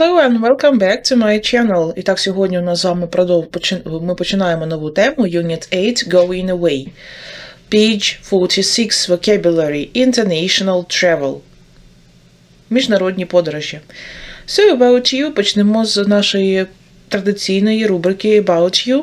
Hello and welcome back to my channel. І так, сьогодні у нас з вами продов... ми починаємо нову тему Unit 8 Going Away. Page 46 Vocabulary International Travel. Міжнародні подорожі. So, About You почнемо з нашої традиційної рубрики About You.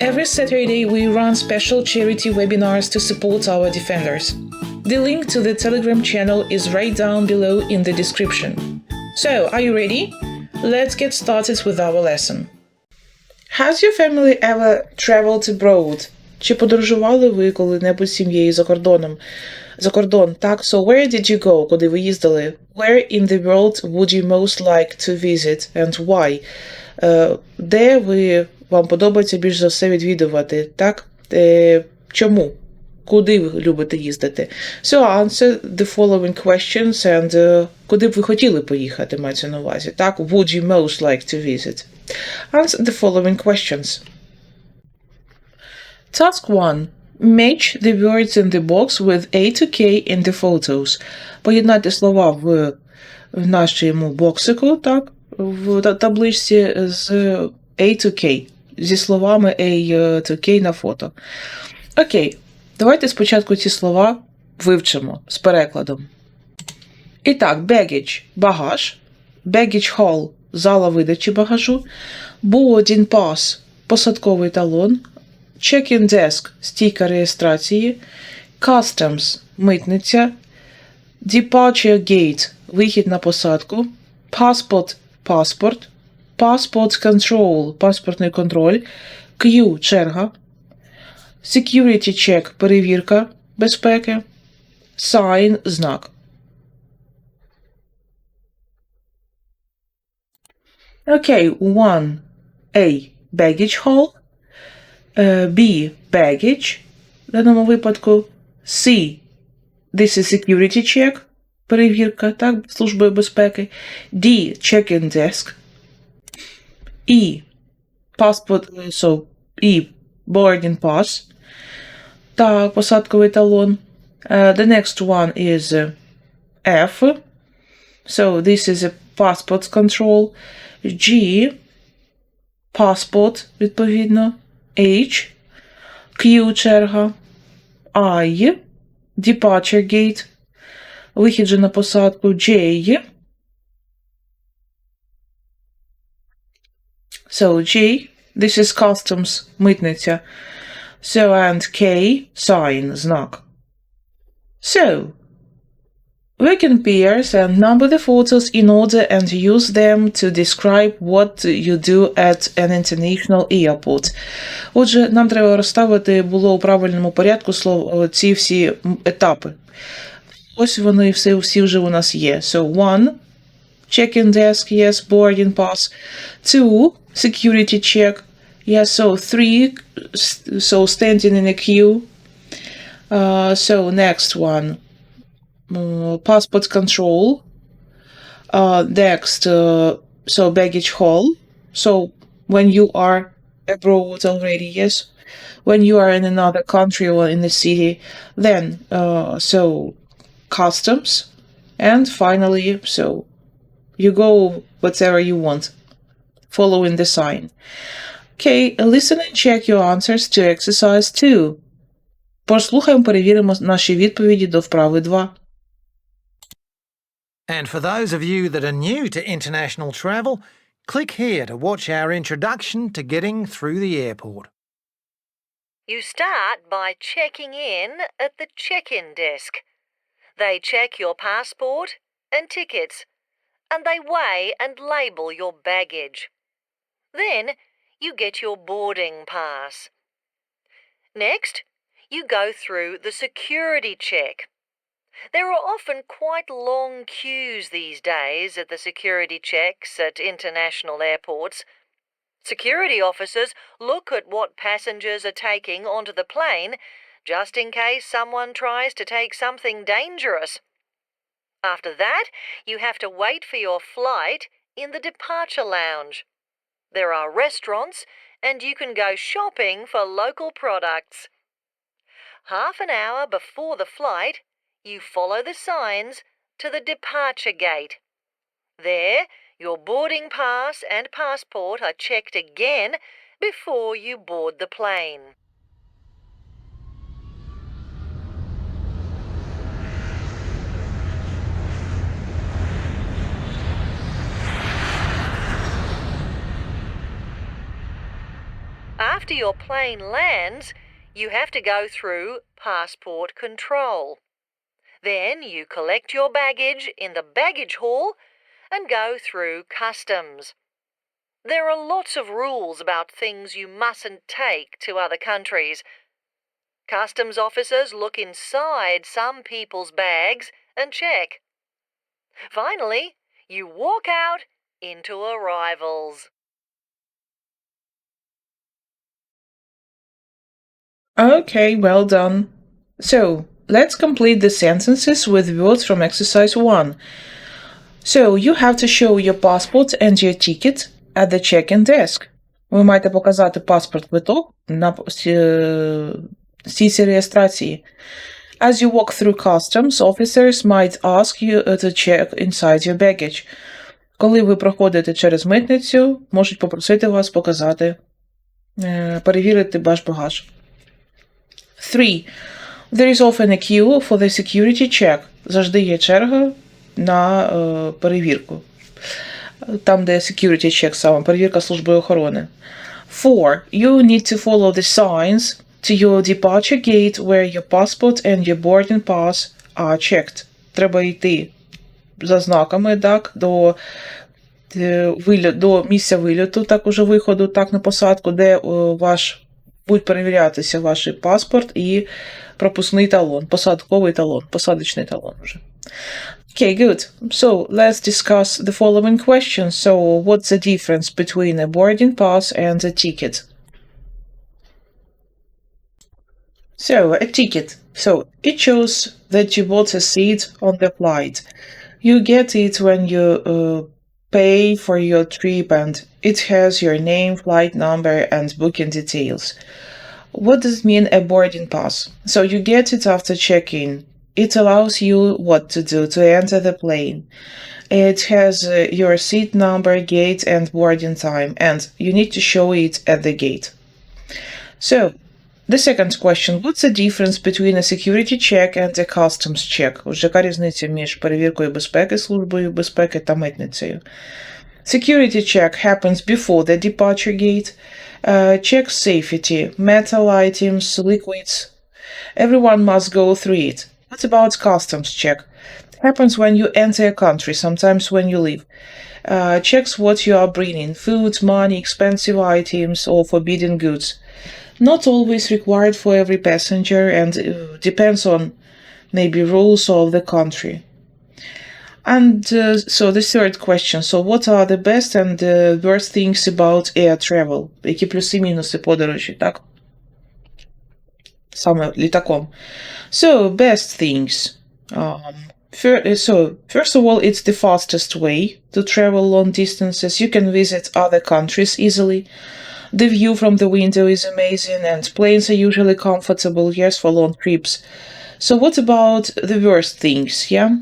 Every Saturday, we run special charity webinars to support our defenders. The link to the Telegram channel is right down below in the description. So, are you ready? Let's get started with our lesson. Has your family ever traveled abroad? Чи подорожували ви коли-небудь з сім'єю за кордоном? За кордон, так, so where did you go, куди ви їздили? Where in the world would you most like to visit and why? Е, де ви вам подобається більш за все відвідувати, так? Е, чому? Куди ви любите їздити? So answer the following questions and е, куди б ви хотіли поїхати, мається на увазі, так? Would you most like to visit? Answer the following questions. Task 1. Match the words in the box with A to K in the photos. Поєднати слова в, в нашому боксику, так, в табличці з A to K, зі словами A to K на фото. Окей, давайте спочатку ці слова вивчимо з перекладом. І так, baggage – багаж, baggage hall – зала видачі багажу, boarding pass – посадковий талон, check-in desk – стійка реєстрації, customs – митниця, departure gate – вихід на посадку, passport – паспорт, passport control – паспортний контроль, queue – черга, security check – перевірка безпеки, sign – знак. Окей, Okay, one A. Baggage hall. Е, B. Baggage. В даному випадку. C. This is security check. Перевірка, так, службою безпеки. D. Check-in desk. E. Passport, е, so, E. Boarding pass. Та посадковий талон. Е, the next one is е, F. So this is a passport control. G. Passport, відповідно. H. Q черга. I. Departure gate. Вихід же на посадку. J. So J. This is customs, митниця. So and K. Sign, знак. So, we can pairs and number the photos in order and use them to describe what you do at an international airport. Отже, нам треба розставити було у правильному порядку слов, ці всі етапи. Ось вони всі, всі вже у нас є. So, one, check-in desk, yes, boarding pass. Two, security check. Yes, so three, so standing in a queue. Uh, so next one, uh, passport control. Uh, next, uh, so baggage hall. So when you are abroad already, yes, when you are in another country or in the city, then uh, so customs, and finally, so you go whatever you want, following the sign. Okay, listen and check your answers to exercise 2. Послухаємо, перевіримо наші відповіді до вправи 2. And for those of you that are new to international travel, click here to watch our introduction to getting through the airport. You start by checking in at the check in desk. They check your passport and tickets, and they weigh and label your baggage. Then you get your boarding pass. Next, you go through the security check. There are often quite long queues these days at the security checks at international airports. Security officers look at what passengers are taking onto the plane just in case someone tries to take something dangerous. After that, you have to wait for your flight in the departure lounge. There are restaurants and you can go shopping for local products. Half an hour before the flight, you follow the signs to the departure gate. There, your boarding pass and passport are checked again before you board the plane. After your plane lands, you have to go through passport control. Then you collect your baggage in the baggage hall and go through customs. There are lots of rules about things you mustn't take to other countries. Customs officers look inside some people's bags and check. Finally, you walk out into arrivals. Okay, well done. So, let's complete the sentences with words from exercise 1. So, you have to show your passport and your ticket at the check-in desk. Ви маєте показати паспорт квиток на стійці реєстрації. As you walk through customs, officers might ask you to check inside your baggage. Коли ви проходите через митницю, можуть попросити вас показати, перевірити ваш багаж. 3. There is often a queue for the security check. Завжди є черга на е, перевірку. Там, де security check саме, перевірка служби охорони. 4. You need to follow the signs to your departure gate where your passport and your boarding pass are checked. Треба йти за знаками, так, до до місця вильоту, так уже виходу, так на посадку, де ваш будуть перевірятися ваш паспорт і пропускний талон, посадковий талон, посадочний талон вже. Okay, good. So let's discuss the following questions. So, what's the difference between a boarding pass and a ticket? So, a ticket. So, it shows that you bought a seat on the flight. You get it when you uh, pay for your trip and it has your name, flight number, and booking details. What does it mean a boarding pass? So you get it after check-in. It allows you what to do to enter the plane. It has uh, your seat number, gate, and boarding time, and you need to show it at the gate. So, the second question: What's the difference between a security check and a customs check? Отже, яка різниця між перевіркою безпеки, службою безпеки та митницею? Security check happens before the departure gate. Uh, check safety, metal items, liquids. Everyone must go through it. What about customs check? It happens when you enter a country, sometimes when you leave. Uh, checks what you are bringing food, money, expensive items, or forbidden goods. Not always required for every passenger and uh, depends on maybe rules of the country. And uh, so the third question. So what are the best and the worst things about air travel? Які плюси мінуси подорожі, так? Саме літаком. So, best things. Um, for, so, first of all, it's the fastest way to travel long distances. You can visit other countries easily. The view from the window is amazing, and planes are usually comfortable, yes, for long trips. So, what about the worst things? Yeah,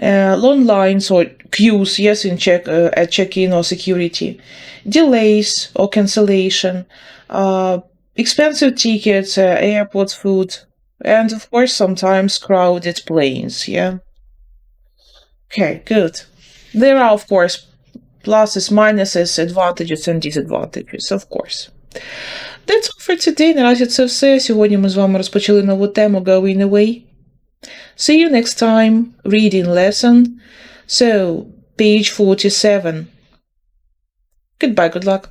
uh, long lines or queues, yes, in check uh, at check-in or security, delays or cancellation, uh, expensive tickets, uh, airport food, and of course sometimes crowded planes. Yeah. Okay, good. There are of course pluses, minuses, advantages and disadvantages, of course. That's all for today. Наразі це все. Сьогодні ми з вами розпочали нову тему Going Away. See you next time, reading lesson. So, page 47. Goodbye, good luck.